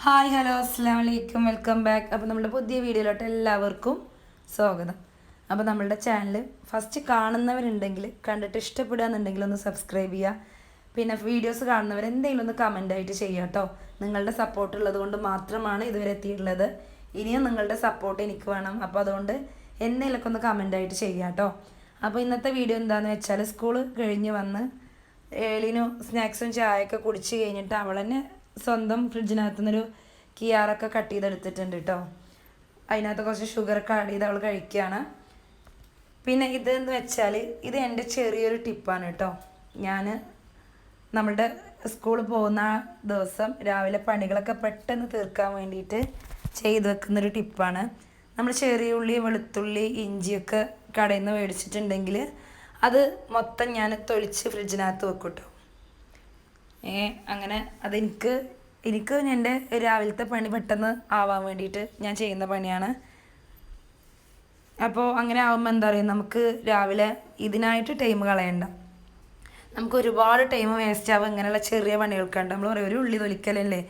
Hi hello അസ്സാം വലൈക്കും welcome back അപ്പോൾ നമ്മുടെ പുതിയ വീഡിയോയിലോട്ട് എല്ലാവർക്കും സ്വാഗതം. അപ്പോൾ നമ്മളുടെ ചാനൽ ഫസ്റ്റ് കാണുന്നവരുണ്ടെങ്കിൽ കണ്ടിട്ട് ഇഷ്ടപ്പെടുകയെന്നുണ്ടെങ്കിൽ ഒന്ന് സബ്സ്ക്രൈബ് ചെയ്യുക. പിന്നെ വീഡിയോസ് കാണുന്നവർ എന്തെങ്കിലും ഒന്ന് കമന്റ് ആയിട്ട് ചെയ്യുക കേട്ടോ. നിങ്ങളുടെ സപ്പോർട്ട് ഉള്ളത് കൊണ്ട് മാത്രമാണ് ഇതുവരെ എത്തിയിട്ടുള്ളത്. ഇനിയും നിങ്ങളുടെ സപ്പോർട്ട് എനിക്ക് വേണം. അപ്പോൾ അതുകൊണ്ട് എന്തെങ്കിലുമൊക്കെ ഒന്ന് കമന്റ് ആയിട്ട് ചെയ്യുക കേട്ടോ. അപ്പോൾ ഇന്നത്തെ വീഡിയോ എന്താണെന്ന് വെച്ചാൽ സ്കൂൾ കഴിഞ്ഞ് വന്ന് ഏളിനു സ്നാക്സും ചായയൊക്കെ കുടിച്ച് കഴിഞ്ഞിട്ട് അവൾ തന്നെ സ്വന്തം ഫ്രിഡ്ജിനകത്തു നിന്നൊരു കിയാറൊക്കെ കട്ട് ചെയ്തെടുത്തിട്ടുണ്ട് കേട്ടോ അതിനകത്ത് കുറച്ച് ഷുഗറൊക്കെ ആഡ് ചെയ്ത് അവൾ കഴിക്കുകയാണ് പിന്നെ ഇതെന്ന് വെച്ചാൽ ഇത് എന്റെ ചെറിയൊരു ടിപ്പാണ് കേട്ടോ ഞാൻ നമ്മളുടെ സ്കൂളിൽ പോകുന്ന ദിവസം രാവിലെ പണികളൊക്കെ പെട്ടെന്ന് തീർക്കാൻ വേണ്ടിയിട്ട് ചെയ്ത് വെക്കുന്നൊരു ടിപ്പാണ്. നമ്മൾ ചെറിയ ഉള്ളി വെളുത്തുള്ളി ഇഞ്ചിയൊക്കെ കടയിൽ നിന്ന് മേടിച്ചിട്ടുണ്ടെങ്കിൽ അത് മൊത്തം ഞാൻ തൊളിച്ച് ഫ്രിഡ്ജിനകത്ത് വെക്കും കേട്ടോ ഏ അങ്ങനെ അതെനിക്ക് എനിക്ക് എന്റെ രാവിലത്തെ പണി പെട്ടെന്ന് ആവാൻ വേണ്ടിയിട്ട് ഞാൻ ചെയ്യുന്ന പണിയാണ്. അപ്പോൾ അങ്ങനെ ആവുമ്പോൾ എന്താ പറയുക നമുക്ക് രാവിലെ ഇതിനായിട്ട് ടൈം കളയണ്ട. നമുക്ക് ഒരുപാട് ടൈം വേസ്റ്റ് ആവും ഇങ്ങനെയുള്ള ചെറിയ പണികൾക്കുണ്ട്. നമ്മൾ പറയും ഒരു ഉള്ളി തൊലിക്കലല്ലേ?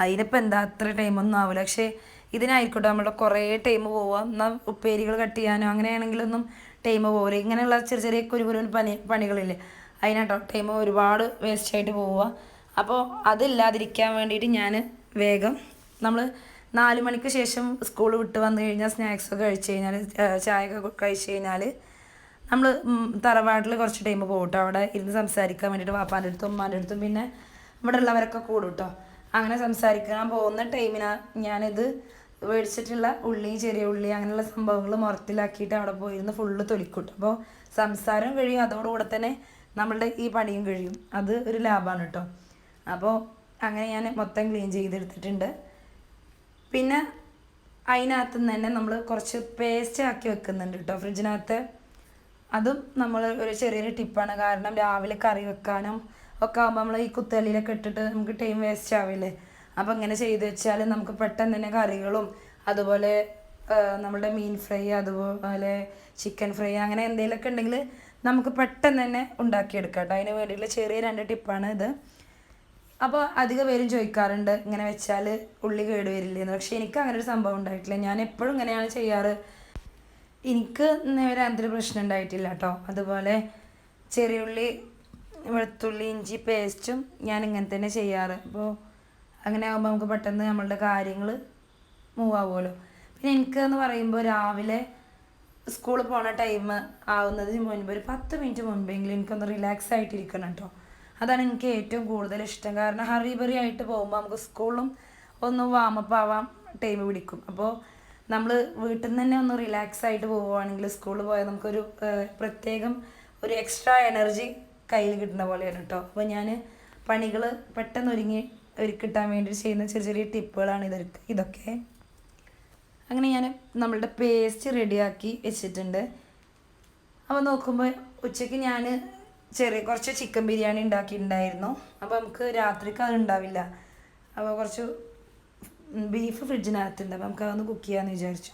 അതിനിപ്പോൾ എന്താ അത്ര ടൈമൊന്നും ആവില്ല പക്ഷേ ഇതിനായിക്കോട്ടെ നമ്മളുടെ കുറേ ടൈം പോവുക എന്നാൽ ഉപ്പേരികൾ കട്ട് ചെയ്യാനോ അങ്ങനെയാണെങ്കിലൊന്നും ടൈം പോകില്ല ഇങ്ങനെയുള്ള ചെറിയ ചെറിയ കുരു കുരു പണി പണികളില്ലേ? അതിനാട്ടോ ടൈം ഒരുപാട് വേസ്റ്റ് ആയിട്ട് പോവുക. അപ്പോൾ അതില്ലാതിരിക്കാൻ വേണ്ടിയിട്ട് ഞാൻ വേഗം നമ്മൾ നാല് മണിക്ക് ശേഷം സ്കൂൾ വിട്ട് വന്നു കഴിഞ്ഞാൽ സ്നാക്സൊക്കെ കഴിച്ച് കഴിഞ്ഞാൽ ചായയൊക്കെ കഴിച്ച് കഴിഞ്ഞാൽ നമ്മൾ തറവാട്ടിൽ കുറച്ച് ടൈം പോകും കേട്ടോ അവിടെ ഇരുന്ന് സംസാരിക്കാൻ വേണ്ടിയിട്ട് വാപ്പാന്റെ അടുത്തും ഉമ്മാന്റെ അടുത്തും പിന്നെ ഇവിടെ ഉള്ളവരൊക്കെ കൂടും കേട്ടോ അങ്ങനെ സംസാരിക്കാൻ പോകുന്ന ടൈമിനാണ് ഞാനിത് മേടിച്ചിട്ടുള്ള ഉള്ളി ചെറിയ ഉള്ളി അങ്ങനെയുള്ള സംഭവങ്ങൾ മുറത്തിലാക്കിയിട്ട് അവിടെ പോയിരുന്ന് ഫുള്ള് തൊലിക്കൂട്ടും. അപ്പോൾ സംസാരം കഴിയും അതോടുകൂടെ തന്നെ നമ്മളുടെ ഈ പണിയും കഴിയും. അത് ഒരു ലാഭമാണ് കേട്ടോ അപ്പോൾ അങ്ങനെ ഞാൻ മൊത്തം ക്ലീൻ ചെയ്തെടുത്തിട്ടുണ്ട്. പിന്നെ അതിനകത്ത് നിന്ന് തന്നെ നമ്മൾ കുറച്ച് പേസ്റ്റ് ആക്കി വെക്കുന്നുണ്ട് കേട്ടോ ഫ്രിഡ്ജിനകത്ത് അതും നമ്മൾ ഒരു ചെറിയൊരു ടിപ്പാണ് കാരണം രാവിലെ കറി വെക്കാനും ഒക്കെ ആകുമ്പോൾ നമ്മൾ ഈ കുത്തലിലൊക്കെ ഇട്ടിട്ട് നമുക്ക് ടൈം വേസ്റ്റ് ആവില്ലേ? അപ്പോൾ ഇങ്ങനെ ചെയ്ത് വെച്ചാൽ നമുക്ക് പെട്ടെന്ന് തന്നെ കറികളും അതുപോലെ നമ്മുടെ മീൻ ഫ്രൈ അതുപോലെ ചിക്കൻ ഫ്രൈ അങ്ങനെ എന്തെങ്കിലുമൊക്കെ ഉണ്ടെങ്കിൽ നമുക്ക് പെട്ടെന്ന് തന്നെ ഉണ്ടാക്കിയെടുക്കാം കേട്ടോ. അതിന് വേണ്ടിയിട്ടുള്ള ചെറിയ രണ്ട് ടിപ്പാണ് ഇത്. അപ്പോൾ അധിക പേരും ചോദിക്കാറുണ്ട് ഇങ്ങനെ വെച്ചാൽ ഉള്ളി കേട് വരില്ലെന്ന്. പക്ഷേ എനിക്ക് അങ്ങനെ ഒരു സംഭവം ഉണ്ടായിട്ടില്ല. ഞാൻ എപ്പോഴും ഇങ്ങനെയാണ് ചെയ്യാറ്. എനിക്ക് നേരെ അങ്ങനത്തെ പ്രശ്നം ഉണ്ടായിട്ടില്ല കേട്ടോ. അതുപോലെ ചെറിയ ഉള്ളി വെളുത്തുള്ളി ഇഞ്ചി പേസ്റ്റും ഞാൻ ഇങ്ങനെ തന്നെ ചെയ്യാറ്. അപ്പോൾ അങ്ങനെ ആകുമ്പോൾ നമുക്ക് പെട്ടെന്ന് നമ്മളുടെ കാര്യങ്ങൾ മൂവ് ആവുമല്ലോ. പിന്നെ എനിക്കെന്ന് പറയുമ്പോൾ രാവിലെ സ്കൂളിൽ പോണ ടൈം ആവുന്നതിന് മുൻപ് ഒരു പത്ത് മിനിറ്റ് മുൻപെങ്കിലും എനിക്കൊന്ന് റിലാക്സ് ആയിട്ടിരിക്കണം കേട്ടോ അതാണ് എനിക്ക് ഏറ്റവും കൂടുതൽ ഇഷ്ടം. കാരണം ഹറിബറി ആയിട്ട് പോകുമ്പോൾ നമുക്ക് സ്കൂളിലും ഒന്ന് വാമപ്പ് ആവാം ടൈം പിടിക്കും. അപ്പോൾ നമ്മൾ വീട്ടിൽ നിന്ന് തന്നെ ഒന്ന് റിലാക്സ് ആയിട്ട് പോവുകയാണെങ്കിൽ സ്കൂളിൽ പോയാൽ നമുക്കൊരു പ്രത്യേകം ഒരു എക്സ്ട്രാ എനർജി കയ്യിൽ കിട്ടുന്ന പോലെയാണ് കേട്ടോ അപ്പോൾ ഞാൻ പണികൾ പെട്ടെന്ന് ഒരുങ്ങി ഒരുക്കിട്ടാൻ വേണ്ടി ചെയ്യുന്ന ചെറിയ ചെറിയ ടിപ്പുകളാണ് ഇതൊക്കെ ഇതൊക്കെ. അങ്ങനെ ഞാൻ നമ്മളുടെ പേസ്റ്റ് റെഡിയാക്കി വെച്ചിട്ടുണ്ട്. അപ്പോൾ നോക്കുമ്പോൾ ഉച്ചയ്ക്ക് ഞാൻ ചെറിയ കുറച്ച് ചിക്കൻ ബിരിയാണി ഉണ്ടാക്കിയിട്ടുണ്ടായിരുന്നു. അപ്പോൾ നമുക്ക് രാത്രിക്ക് അത് ഉണ്ടാവില്ല. അപ്പോൾ കുറച്ച് ബീഫ് ഫ്രിഡ്ജിനകത്തുണ്ട്. അപ്പോൾ നമുക്ക് അതൊന്ന് കുക്ക് ചെയ്യാമെന്ന് വിചാരിച്ചു.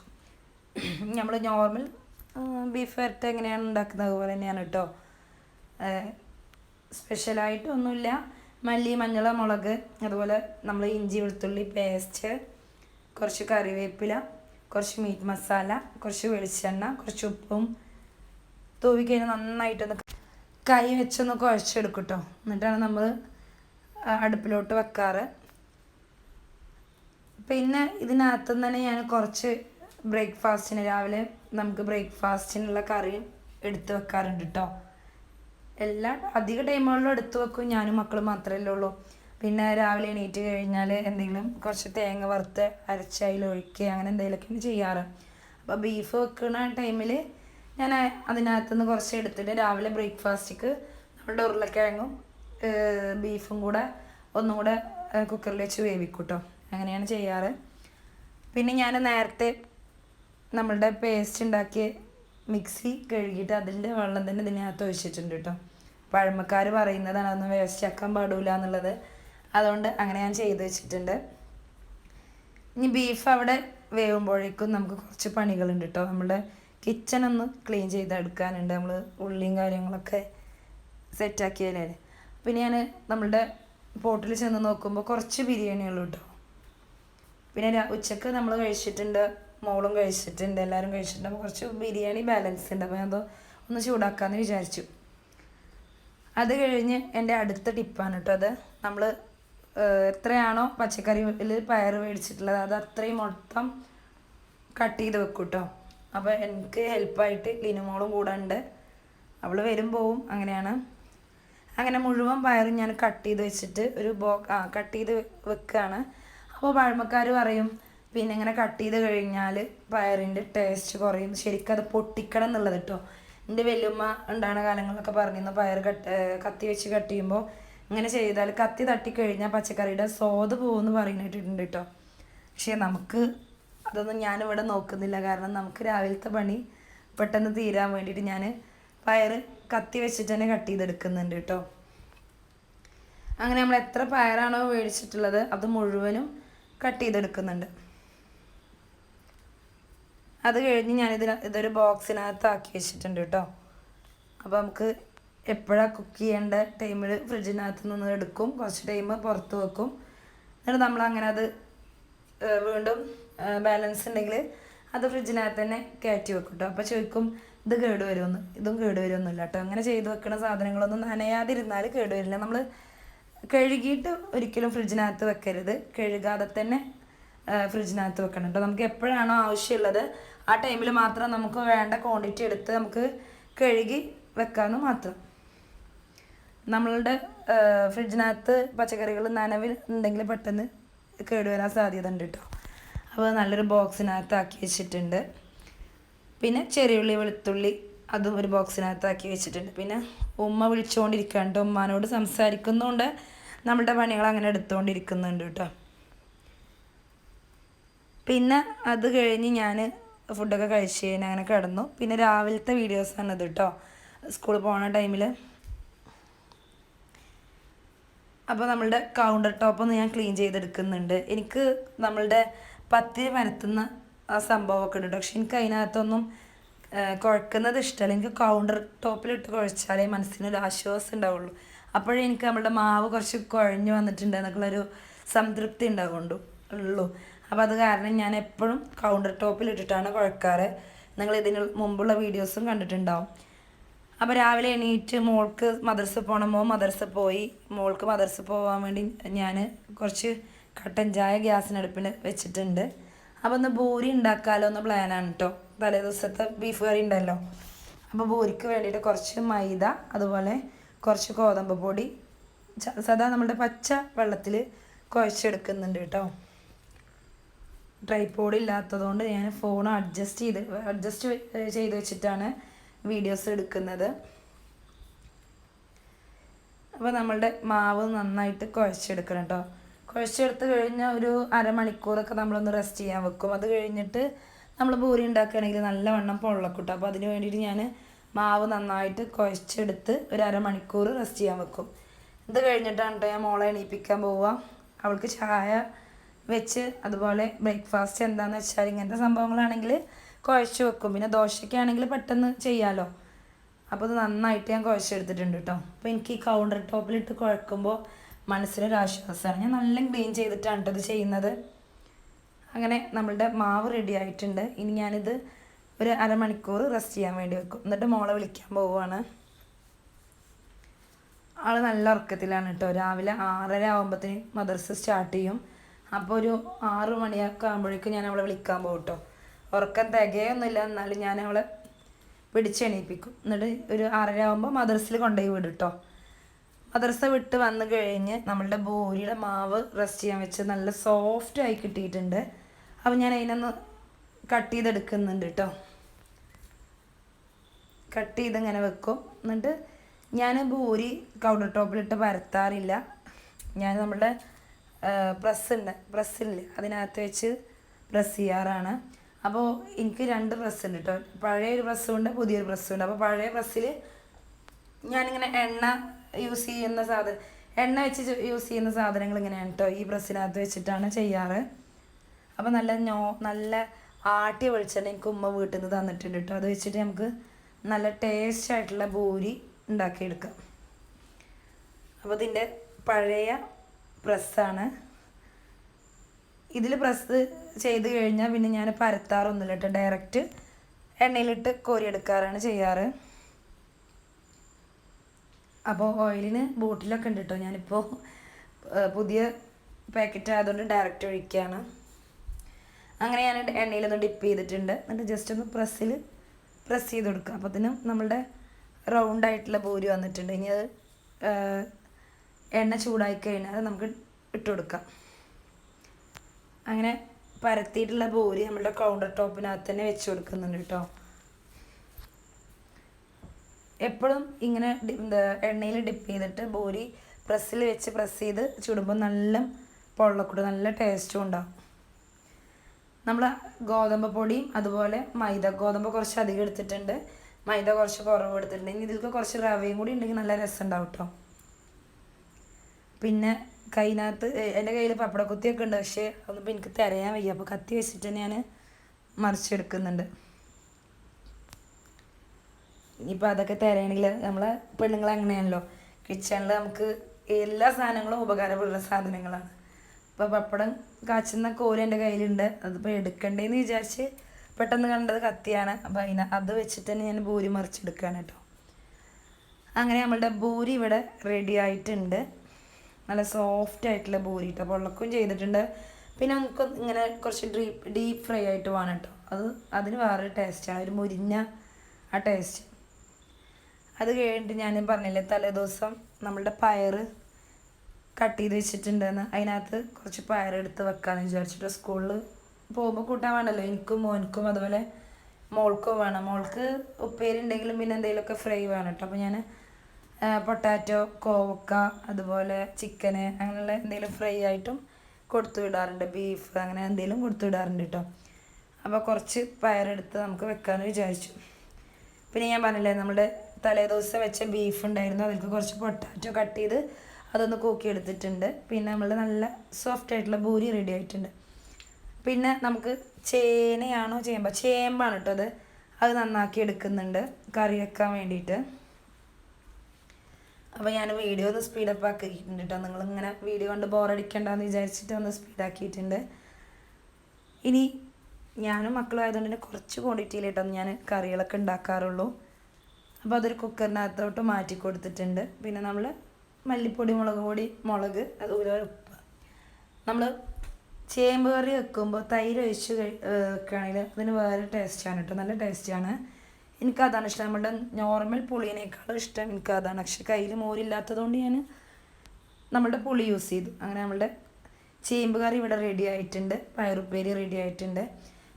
നമ്മൾ നോർമൽ ബീഫ് വരട്ട് എങ്ങനെയാണ് ഉണ്ടാക്കുന്നത് അതുപോലെ തന്നെയാണ് കേട്ടോ. സ്പെഷ്യലായിട്ടൊന്നുമില്ല മല്ലി മഞ്ഞൾ മുളക് അതുപോലെ നമ്മൾ ഇഞ്ചി വെളുത്തുള്ളി പേസ്റ്റ് കുറച്ച് കറിവേപ്പില കുറച്ച് മീറ്റ് മസാല കുറച്ച് വെളിച്ചെണ്ണ കുറച്ച് ഉപ്പും തൂവി കഴിഞ്ഞാൽ നന്നായിട്ടൊന്ന് കൈ വെച്ചൊന്ന് കുഴച്ചെടുക്കും കേട്ടോ എന്നിട്ടാണ് നമ്മൾ അടുപ്പിലോട്ട് വെക്കാറ്. പിന്നെ ഇതിനകത്ത് തന്നെ ഞാൻ കുറച്ച് ബ്രേക്ക്ഫാസ്റ്റിന് രാവിലെ നമുക്ക് ബ്രേക്ക്ഫാസ്റ്റിനുള്ള കറിയും എടുത്ത് വെക്കാറുണ്ട് കേട്ടോ എല്ലാ അധിക ടൈമുകളിലും എടുത്തു വെക്കും ഞാനും മക്കളും മാത്രമല്ലേ ഉള്ളൂ. പിന്നെ രാവിലെ എണീറ്റ് കഴിഞ്ഞാൽ എന്തെങ്കിലും കുറച്ച് തേങ്ങ വറുത്ത് അരച്ച് അതിൽ ഒഴിക്കുക അങ്ങനെ എന്തെങ്കിലുമൊക്കെയാണ് ചെയ്യാറ്. അപ്പോൾ ബീഫ് വെക്കുന്ന ടൈമിൽ ഞാൻ അതിനകത്തുനിന്ന് കുറച്ച് എടുത്തിട്ട് രാവിലെ ബ്രേക്ക്ഫാസ്റ്റിക്ക് നമ്മുടെ ഉരുളക്കിഴങ്ങും ബീഫും കൂടെ ഒന്നും കൂടെ കുക്കറിൽ വെച്ച് വേവിക്കൂട്ടോ. അങ്ങനെയാണ് ചെയ്യാറ്. പിന്നെ ഞാൻ നേരത്തെ നമ്മളുടെ പേസ്റ്റ് ഉണ്ടാക്കിയ മിക്സി കഴുകിയിട്ട് അതിന്റെ വെള്ളം തന്നെ ഇതിനകത്ത് ഒഴിച്ചിട്ടുണ്ട് കേട്ടോ. പഴമക്കാർ പറയുന്നതാണ് അതൊന്നും വേസ്റ്റ് ആക്കാൻ പാടില്ല എന്നുള്ളത്. അതുകൊണ്ട് അങ്ങനെ ഞാൻ ചെയ്ത് വെച്ചിട്ടുണ്ട്. ഇനി ബീഫ് അവിടെ വേവുമ്പോഴേക്കും നമുക്ക് കുറച്ച് പണികളുണ്ട് കേട്ടോ. നമ്മുടെ കിച്ചൺ ഒന്ന് ക്ലീൻ ചെയ്തെടുക്കാനുണ്ട് നമ്മൾ ഉള്ളിയും കാര്യങ്ങളൊക്കെ സെറ്റാക്കിയാലേ പിന്നെ ഞാൻ നമ്മളുടെ പോട്ടിൽ ചെന്ന് നോക്കുമ്പോൾ കുറച്ച് ബിരിയാണിയുള്ളൂ കേട്ടോ. പിന്നെ ഉച്ചയ്ക്ക് നമ്മൾ കഴിച്ചിട്ടുണ്ട് മോളും കഴിച്ചിട്ടുണ്ട് എല്ലാവരും കഴിച്ചിട്ടുണ്ട്. അപ്പോൾ കുറച്ച് ബിരിയാണി ബാലൻസ് ഉണ്ട്. അപ്പോൾ ഞാൻ ഒന്ന് ചൂടാക്കാമെന്ന് വിചാരിച്ചു. അത് കഴിഞ്ഞ് എന്റെ അടുത്ത ടിപ്പാണ് കേട്ടോ അത്. നമ്മൾ എത്രയാണോ പച്ചക്കറിയിൽ പയർ മേടിച്ചിട്ടുള്ളത് അത് അത്രയും മൊത്തം കട്ട് ചെയ്ത് വെക്കും കേട്ടോ അപ്പോൾ എനിക്ക് ഹെൽപ്പായിട്ട് ലിനുമോളും കൂടെ ഉണ്ട്. അവൾ വരും പോവും. അങ്ങനെയാണ്. അങ്ങനെ മുഴുവൻ പയറും ഞാൻ കട്ട് ചെയ്ത് വെച്ചിട്ട് ഒരു ബോ കട്ട് ചെയ്ത് വെക്കുകയാണ് അപ്പോൾ പഴമക്കാർ പറയും പിന്നെ ഇങ്ങനെ കട്ട് ചെയ്ത് കഴിഞ്ഞാൽ പയറിന്റെ ടേസ്റ്റ് കുറയും ശരിക്കും അത് പൊട്ടിക്കണം എന്നുള്ളത് കേട്ടോ എന്റെ വല്യമ്മ ഉണ്ടാകുന്ന കാലങ്ങളിലൊക്കെ പറഞ്ഞിരുന്നു പയർ കട്ട് കത്തി വെച്ച് കട്ട് ചെയ്യുമ്പോൾ ഇങ്ങനെ ചെയ്താൽ കത്തി തട്ടിക്കഴിഞ്ഞാൽ പച്ചക്കറിയുടെ സ്വാദ് പോകുമെന്ന് പറയുന്നിട്ടുണ്ട് കേട്ടോ പക്ഷേ നമുക്ക് അതൊന്നും ഞാനിവിടെ നോക്കുന്നില്ല. കാരണം നമുക്ക് രാവിലത്തെ പണി പെട്ടെന്ന് തീരാൻ വേണ്ടിയിട്ട് ഞാൻ പയർ കത്തി വെച്ചിട്ട് തന്നെ കട്ട് ചെയ്തെടുക്കുന്നുണ്ട് കേട്ടോ അങ്ങനെ നമ്മൾ എത്ര പയറാണോ മേടിച്ചിട്ടുള്ളത് അത് മുഴുവനും കട്ട് ചെയ്തെടുക്കുന്നുണ്ട്. അത് കഴിഞ്ഞ് ഞാനിതിന് ഇതൊരു ബോക്സിനകത്ത് ആക്കി വെച്ചിട്ടുണ്ട് കേട്ടോ. അപ്പോൾ നമുക്ക് എപ്പോഴാണ് കുക്ക് ചെയ്യേണ്ട ടൈമിൽ ഫ്രിഡ്ജിനകത്ത് നിന്ന് എടുക്കും. കുറച്ച് ടൈം പുറത്ത് വെക്കും. എന്നിട്ട് നമ്മൾ അങ്ങനെ അത് വീണ്ടും ബാലൻസ് ഉണ്ടെങ്കിൽ അത് ഫ്രിഡ്ജിനകത്ത് തന്നെ കയറ്റി വെക്കും കേട്ടോ. അപ്പോൾ ചോദിക്കും ഇത് കേട് വരുമെന്ന്? ഇതും കേട് വരുമൊന്നുമില്ല കേട്ടോ. അങ്ങനെ ചെയ്ത് വെക്കുന്ന സാധനങ്ങളൊന്നും നനയാതിരുന്നാൽ കേട് വരില്ല. നമ്മൾ കഴുകിയിട്ട് ഒരിക്കലും ഫ്രിഡ്ജിനകത്ത് വെക്കരുത്. കഴുകാതെ തന്നെ ഫ്രിഡ്ജിനകത്ത് വെക്കണം കേട്ടോ നമുക്ക് എപ്പോഴാണോ ആവശ്യമുള്ളത് ആ ടൈമിൽ മാത്രം നമുക്ക് വേണ്ട ക്വാണ്ടിറ്റി എടുത്ത് നമുക്ക് കഴുകി വെക്കാമെന്ന് മാത്രം. നമ്മളുടെ ഫ്രിഡ്ജിനകത്ത് പച്ചക്കറികൾ നനവിൽ ഉണ്ടെങ്കിൽ പെട്ടെന്ന് കേടുവരാൻ സാധ്യത ഉണ്ട് കേട്ടോ അപ്പോൾ നല്ലൊരു ബോക്സിനകത്ത് ആക്കി വെച്ചിട്ടുണ്ട്. പിന്നെ ചെറിയുള്ളി വെളുത്തുള്ളി അതും ഒരു ബോക്സിനകത്താക്കി വെച്ചിട്ടുണ്ട്. പിന്നെ ഉമ്മ വിളിച്ചുകൊണ്ടിരിക്കുകയാണ് കേട്ടോ ഉമ്മാനോട് സംസാരിക്കുന്നുണ്ട്. നമ്മളുടെ പണികൾ അങ്ങനെ എടുത്തുകൊണ്ടിരിക്കുന്നുണ്ട് കേട്ടോ പിന്നെ അത് കഴിഞ്ഞ് ഞാൻ ഫുഡൊക്കെ കഴിച്ച് കഴിഞ്ഞ് അങ്ങനെ കിടന്നു. പിന്നെ രാവിലത്തെ വീഡിയോസാണ് ഇത് കേട്ടോ സ്കൂളിൽ പോണ ടൈമിൽ അപ്പോൾ നമ്മളുടെ കൗണ്ടർ ടോപ്പ് ഒന്ന് ഞാൻ ക്ലീൻ ചെയ്തെടുക്കുന്നുണ്ട്. എനിക്ക് നമ്മളുടെ പത്തിരി പരത്തുന്ന ആ സംഭവമൊക്കെ ഉണ്ട് പക്ഷെ എനിക്ക് അതിനകത്തൊന്നും കുഴക്കുന്നത് ഇഷ്ടമല്ല എനിക്ക് കൗണ്ടർ ടോപ്പിലിട്ട് കുഴച്ചാലേ മനസ്സിനൊരു ആശ്വാസം ഉണ്ടാവുള്ളൂ. അപ്പോഴേ എനിക്ക് നമ്മളുടെ മാവ് കുറച്ച് കുഴഞ്ഞു വന്നിട്ടുണ്ട് എന്നൊക്കെയുള്ളൊരു സംതൃപ്തി ഉണ്ടാവുള്ളൂ. ഉള്ളൂ. അപ്പോൾ അത് കാരണം ഞാൻ എപ്പോഴും കൗണ്ടർ ടോപ്പിൽ ഇട്ടിട്ടാണ് കുഴക്കാറ്. നിങ്ങൾ ഇതിന് മുമ്പുള്ള വീഡിയോസും കണ്ടിട്ടുണ്ടാവും. അപ്പോൾ രാവിലെ എണീറ്റ് മോൾക്ക് മദർസ പോകണം മദർസ് പോയി. മോൾക്ക് മദർസ പോകാൻ വേണ്ടി ഞാൻ കുറച്ച് കട്ടൻ ചായ ഗ്യാസിനടുപ്പിന് വെച്ചിട്ടുണ്ട്. അപ്പോൾ ഒന്ന് ബൂരി ഉണ്ടാക്കാമല്ലോ എന്ന പ്ലാനാണ് കേട്ടോ തലേ ദിവസത്തെ ബീഫ് കറി ഉണ്ടല്ലോ. അപ്പോൾ ബൂരിക്ക് വേണ്ടിയിട്ട് കുറച്ച് മൈദ അതുപോലെ കുറച്ച് ഗോതമ്പ് പൊടി സദാ നമ്മുടെ പച്ച വെള്ളത്തിൽ കുഴച്ചെടുക്കുന്നുണ്ട് കേട്ടോ ട്രൈപോഡ് ഇല്ലാത്തതുകൊണ്ട് ഞാൻ ഫോൺ അഡ്ജസ്റ്റ് ചെയ്ത് അഡ്ജസ്റ്റ് ചെയ്ത് വെച്ചിട്ടാണ് വീഡിയോസ് എടുക്കുന്നത്. അപ്പോൾ നമ്മളുടെ മാവ് നന്നായിട്ട് കുഴച്ചെടുക്കണം കേട്ടോ കുഴച്ചെടുത്ത് കഴിഞ്ഞ ഒരു അരമണിക്കൂറൊക്കെ നമ്മളൊന്ന് റെസ്റ്റ് ചെയ്യാൻ വെക്കും. അത് കഴിഞ്ഞിട്ട് നമ്മൾ പൂരി ഉണ്ടാക്കുകയാണെങ്കിൽ നല്ലവണ്ണം പൊള്ളക്കൂട്ടോ അപ്പോൾ അതിന് വേണ്ടിയിട്ട് ഞാൻ മാവ് നന്നായിട്ട് കുഴച്ചെടുത്ത് ഒരു അരമണിക്കൂർ റെസ്റ്റ് ചെയ്യാൻ വെക്കും. ഇത് കഴിഞ്ഞിട്ടാണ് കേട്ടോ ഞാൻ മോളെ എണീപ്പിക്കാൻ പോവുക. അവൾക്ക് ചായ വെച്ച് അതുപോലെ ബ്രേക്ക്ഫാസ്റ്റ് എന്താണെന്ന് വെച്ചാൽ ഇങ്ങനത്തെ സംഭവങ്ങളാണെങ്കിൽ കുഴച്ച് വെക്കും. പിന്നെ ദോശയ്ക്കാണെങ്കിൽ പെട്ടെന്ന് ചെയ്യാമല്ലോ അപ്പോൾ ഇത് നന്നായിട്ട് ഞാൻ കുഴച്ചെടുത്തിട്ടുണ്ട് കേട്ടോ അപ്പോൾ എനിക്ക് ഈ കൗണ്ടർ ടോപ്പിലിട്ട് കുഴക്കുമ്പോൾ മനസ്സിനൊരു ആശ്വാസമാണ് ഞാൻ നല്ല ക്ലീൻ ചെയ്തിട്ടാണ് കേട്ടോ ഇത് ചെയ്യുന്നത്. അങ്ങനെ നമ്മളുടെ മാവ് റെഡി ആയിട്ടുണ്ട്. ഇനി ഞാനിത് ഒരു അരമണിക്കൂർ റെസ്റ്റ് ചെയ്യാൻ വേണ്ടി വെക്കും. എന്നിട്ട് മോളെ വിളിക്കാൻ പോവുകയാണ് ആൾ നല്ല ഉറക്കത്തിലാണ് കേട്ടോ രാവിലെ ആറര ആകുമ്പോഴത്തേന് മദർസ് സ്റ്റാർട്ട് ചെയ്യും. അപ്പോൾ ഒരു ആറ് മണിയൊക്കെ ആകുമ്പോഴേക്കും ഞാൻ അവളെ വിളിക്കാൻ പോകും കേട്ടോ ഉറക്കം തികയൊന്നുമില്ല. എന്നാലും ഞാൻ അവളെ പിടിച്ചെണീപ്പിക്കും. എന്നിട്ട് ഒരു ആറര ആകുമ്പോൾ മദർസിൽ കൊണ്ടുപോയി വിടും കേട്ടോ മദർസ വിട്ട് വന്നു കഴിഞ്ഞ് നമ്മളുടെ ബോരിയുടെ മാവ് റെസ്റ്റ് ചെയ്യാൻ വെച്ച് നല്ല സോഫ്റ്റ് ആയി കിട്ടിയിട്ടുണ്ട്. അപ്പോൾ ഞാൻ അതിനൊന്ന് കട്ട് ചെയ്തെടുക്കുന്നുണ്ട് കേട്ടോ കട്ട് ചെയ്ത് ഇങ്ങനെ വെക്കും. എന്നിട്ട് ഞാൻ ഭൂരി കൗണ്ടർ ടോപ്പിലിട്ട് പരത്താറില്ല. ഞാൻ നമ്മുടെ പ്രസ് ഉണ്ട്. പ്രസ്സില്ലേ അതിനകത്ത് വെച്ച് പ്രസ് ചെയ്യാറാണ്. അപ്പോൾ എനിക്ക് രണ്ട് പ്രസ് ഉണ്ട് കേട്ടോ പഴയ ഒരു പ്രസ്സും ഉണ്ട് പുതിയൊരു പ്രസ്സും ഉണ്ട്. അപ്പോൾ പഴയ പ്രസ്സിൽ ഞാനിങ്ങനെ എണ്ണ യൂസ് ചെയ്യുന്ന സാധനം എണ്ണ വെച്ച് യൂസ് ചെയ്യുന്ന സാധനങ്ങൾ ഇങ്ങനെയാണ് കേട്ടോ ഈ പ്രസ്സിനകത്ത് വെച്ചിട്ടാണ് ചെയ്യാറ്. അപ്പോൾ നല്ല ഞോ നല്ല ആട്ടിയ വെളിച്ചെണ്ണ എനിക്ക് ഉമ്മ വീട്ടിൽ നിന്ന് തന്നിട്ടുണ്ട് കേട്ടോ അത് വെച്ചിട്ട് നമുക്ക് നല്ല ടേസ്റ്റ് ആയിട്ടുള്ള പൂരി ഉണ്ടാക്കിയെടുക്കാം. അപ്പോൾ ഇതിന്റെ പഴയ പ്രസ്സാണ്. ഇതിൽ പ്രസ് ചെയ്ത് കഴിഞ്ഞാൽ പിന്നെ ഞാൻ പരത്താറൊന്നുമില്ല കേട്ടോ ഡയറക്റ്റ് എണ്ണയിലിട്ട് കോരിയെടുക്കാറാണ് ചെയ്യാറ്. അപ്പോൾ ഓയിലിന് ബോട്ടിലൊക്കെ ഉണ്ട് കേട്ടോ ഞാനിപ്പോൾ പുതിയ പാക്കറ്റ് ആയതുകൊണ്ട് ഡയറക്റ്റ് ഒഴിക്കുകയാണ് അങ്ങനെ ഞാൻ എണ്ണയിലൊന്ന് ഡിപ്പ് ചെയ്തിട്ടുണ്ട് എന്നിട്ട് ജസ്റ്റ് ഒന്ന് പ്രസ്സിൽ പ്രസ് ചെയ്ത് കൊടുക്കുക അപ്പത്തിനും നമ്മളുടെ റൗണ്ട് ആയിട്ടുള്ള പൂരി വന്നിട്ടുണ്ട്. ഇനി അത് എണ്ണ ചൂടായി കഴിഞ്ഞാൽ അത് നമുക്ക് ഇട്ട് കൊടുക്കാം. അങ്ങനെ പരത്തിയിട്ടുള്ള ബോരി നമ്മളുടെ കൗണ്ടർ ടോപ്പിനകത്ത് തന്നെ വെച്ച് കൊടുക്കുന്നുണ്ട് കേട്ടോ. എപ്പോഴും ഇങ്ങനെ എണ്ണയിൽ ഡിപ്പ് ചെയ്തിട്ട് ബോരി പ്രസ്സിൽ വെച്ച് പ്രസ് ചെയ്ത് ചുടുമ്പോൾ നല്ല പൊള്ളക്കൂട് നല്ല ടേസ്റ്റും ഉണ്ടാവും. നമ്മൾ ഗോതമ്പ് പൊടിയും അതുപോലെ മൈദ ഗോതമ്പ് കുറച്ച് അധികം എടുത്തിട്ടുണ്ട്. മൈദ കുറച്ച് കുറവ് എടുത്തിട്ടുണ്ട്. ഇനി ഇതിൽക്ക് കുറച്ച് റവയും കൂടി ഉണ്ടെങ്കിൽ നല്ല രസം ഉണ്ടാവും കേട്ടോ. പിന്നെ കൈനകത്ത് എന്റെ കയ്യിൽ പപ്പടക്കുത്തിയൊക്കെ ഉണ്ട്. പക്ഷേ അതൊന്നും എനിക്ക് തിരയാൻ വയ്യ. അപ്പോൾ കത്തി വെച്ചിട്ട് ഞാൻ മറിച്ചെടുക്കുന്നുണ്ട്. ഇനിയിപ്പോൾ അതൊക്കെ തരണമെങ്കിൽ നമ്മളെ പെണ്ണുങ്ങൾ അങ്ങനെയാണല്ലോ. കിച്ചണിൽ നമുക്ക് എല്ലാ സാധനങ്ങളും ഉപകാരപ്പെടുന്ന സാധനങ്ങളാണ്. അപ്പോൾ പപ്പടം കാച്ചുന്ന കോൽ എന്റെ കയ്യിലുണ്ട്. അതിപ്പോൾ എടുക്കണ്ടേന്ന് വിചാരിച്ച് പെട്ടെന്ന് കണ്ടത് കത്തിയാണ്. അപ്പോൾ അതിന് അത് വെച്ചിട്ട് തന്നെ ഞാൻ ഭൂരി മറിച്ചെടുക്കുകയാണ് കേട്ടോ. അങ്ങനെ നമ്മളുടെ ഭൂരി ഇവിടെ റെഡി ആയിട്ടുണ്ട്. നല്ല സോഫ്റ്റ് ആയിട്ടുള്ള ഭൂരി കേട്ടോ പൊള്ളക്കും ചെയ്തിട്ടുണ്ട്. പിന്നെ നമുക്ക് ഇങ്ങനെ കുറച്ച് ഡീപ്പ് ഡീപ്പ് ഫ്രൈ ആയിട്ട് വേണം കേട്ടോ അത് അതിന് വേറൊരു ടേസ്റ്റാണ് ഒരു മുരിഞ്ഞ ആ ടേസ്റ്റ് അത് കഴിഞ്ഞിട്ട് ഞാൻ പറഞ്ഞില്ലേ തലേദിവസം നമ്മളുടെ പയർ കട്ട് ചെയ്ത് വെച്ചിട്ടുണ്ടെന്ന്. അതിനകത്ത് കുറച്ച് പയർ എടുത്ത് വെക്കാമെന്ന് വിചാരിച്ചിട്ട് സ്കൂളിൽ പോകുമ്പോൾ കൂട്ടാൻ വേണമല്ലോ എനിക്കും മോനിക്കും അതുപോലെ മോൾക്കും വേണം. മോൾക്ക് ഉപ്പേരി ഉണ്ടെങ്കിലും പിന്നെ എന്തെങ്കിലുമൊക്കെ ഫ്രൈ വേണം കേട്ടോ അപ്പോൾ ഞാൻ പൊട്ടാറ്റോ കോവക്ക അതുപോലെ ചിക്കന് അങ്ങനെയുള്ള എന്തെങ്കിലും ഫ്രൈ ആയിട്ടും കൊടുത്തു വിടാറുണ്ട്. ബീഫ് അങ്ങനെ എന്തെങ്കിലും കൊടുത്തു വിടാറുണ്ട് കേട്ടോ അപ്പോൾ കുറച്ച് പയറെടുത്ത് നമുക്ക് വെക്കാമെന്ന് വിചാരിച്ചു. പിന്നെ ഞാൻ പറഞ്ഞില്ലേ നമ്മുടെ തലേദിവസം വെച്ച ബീഫ് ഉണ്ടായിരുന്നു. അതിൽക്ക് കുറച്ച് പൊട്ടാറ്റോ കട്ട് ചെയ്ത് അതൊന്ന് കൂക്കി എടുത്തിട്ടുണ്ട് പിന്നെ നമ്മൾ നല്ല സോഫ്റ്റ് ആയിട്ടുള്ള ബൂരി റെഡി ആയിട്ടുണ്ട്. പിന്നെ നമുക്ക് ചേനയാണോ ചേമ്പ ചേമ്പാണ് കേട്ടോ അത്. അത് നന്നാക്കി എടുക്കുന്നുണ്ട് കറി വെക്കാൻ വേണ്ടിയിട്ട്. അപ്പോൾ ഞാൻ വീഡിയോ ഒന്ന് സ്പീഡപ്പ് ആക്കിയിട്ടുണ്ട് കേട്ടോ നിങ്ങളിങ്ങനെ വീഡിയോ കണ്ട് ബോറടിക്കണ്ടെന്ന് വിചാരിച്ചിട്ട് ഒന്ന് സ്പീഡാക്കിയിട്ടുണ്ട് ഇനി ഞാനും മക്കളും ആയതുകൊണ്ട് തന്നെ കുറച്ച് ക്വാണ്ടിറ്റിയിലിട്ടാണ് ഞാൻ കറികളൊക്കെ ഉണ്ടാക്കാറുള്ളൂ. അപ്പോൾ അതൊരു കുക്കറിനകത്തോട്ട് മാറ്റി കൊടുത്തിട്ടുണ്ട്. പിന്നെ നമ്മൾ മല്ലിപ്പൊടി മുളക് പൊടി മുളക് അതുപോലെ ഉപ്പ്. നമ്മൾ ചേമ്പ് കറി വെക്കുമ്പോൾ തൈര് ഒഴിച്ച് കഴി വെക്കുകയാണെങ്കിൽ അതിന് വേറെ ടേസ്റ്റാണ് കേട്ടോ നല്ല ടേസ്റ്റാണ് എനിക്കതാണ് ഇഷ്ടം. നമ്മുടെ നോർമൽ പുളിയേക്കാളും ഇഷ്ടം എനിക്കതാണ്. പക്ഷെ കയ്യിൽ മോരില്ലാത്തതുകൊണ്ട് ഞാൻ നമ്മളുടെ പുളി യൂസ് ചെയ്തു. അങ്ങനെ നമ്മളുടെ ചേമ്പ് കറി ഇവിടെ റെഡി ആയിട്ടുണ്ട്. പയറുപ്പേരി റെഡി ആയിട്ടുണ്ട്.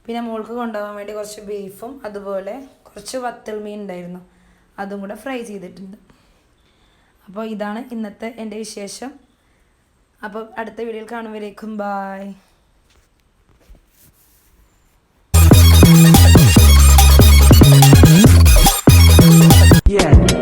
പിന്നെ മോൾക്ക് കൊണ്ടുപോകാൻ വേണ്ടി കുറച്ച് ബീഫും അതുപോലെ കുറച്ച് വത്തൽ മീൻ ഉണ്ടായിരുന്നു. അതും കൂടെ ഫ്രൈ ചെയ്തിട്ടുണ്ട്. അപ്പോൾ ഇതാണ് ഇന്നത്തെ എന്റെ വിശേഷം. അപ്പോൾ അടുത്ത വീഡിയോയിൽ കാണുമ്പോഴേക്കും ബായ് yeah.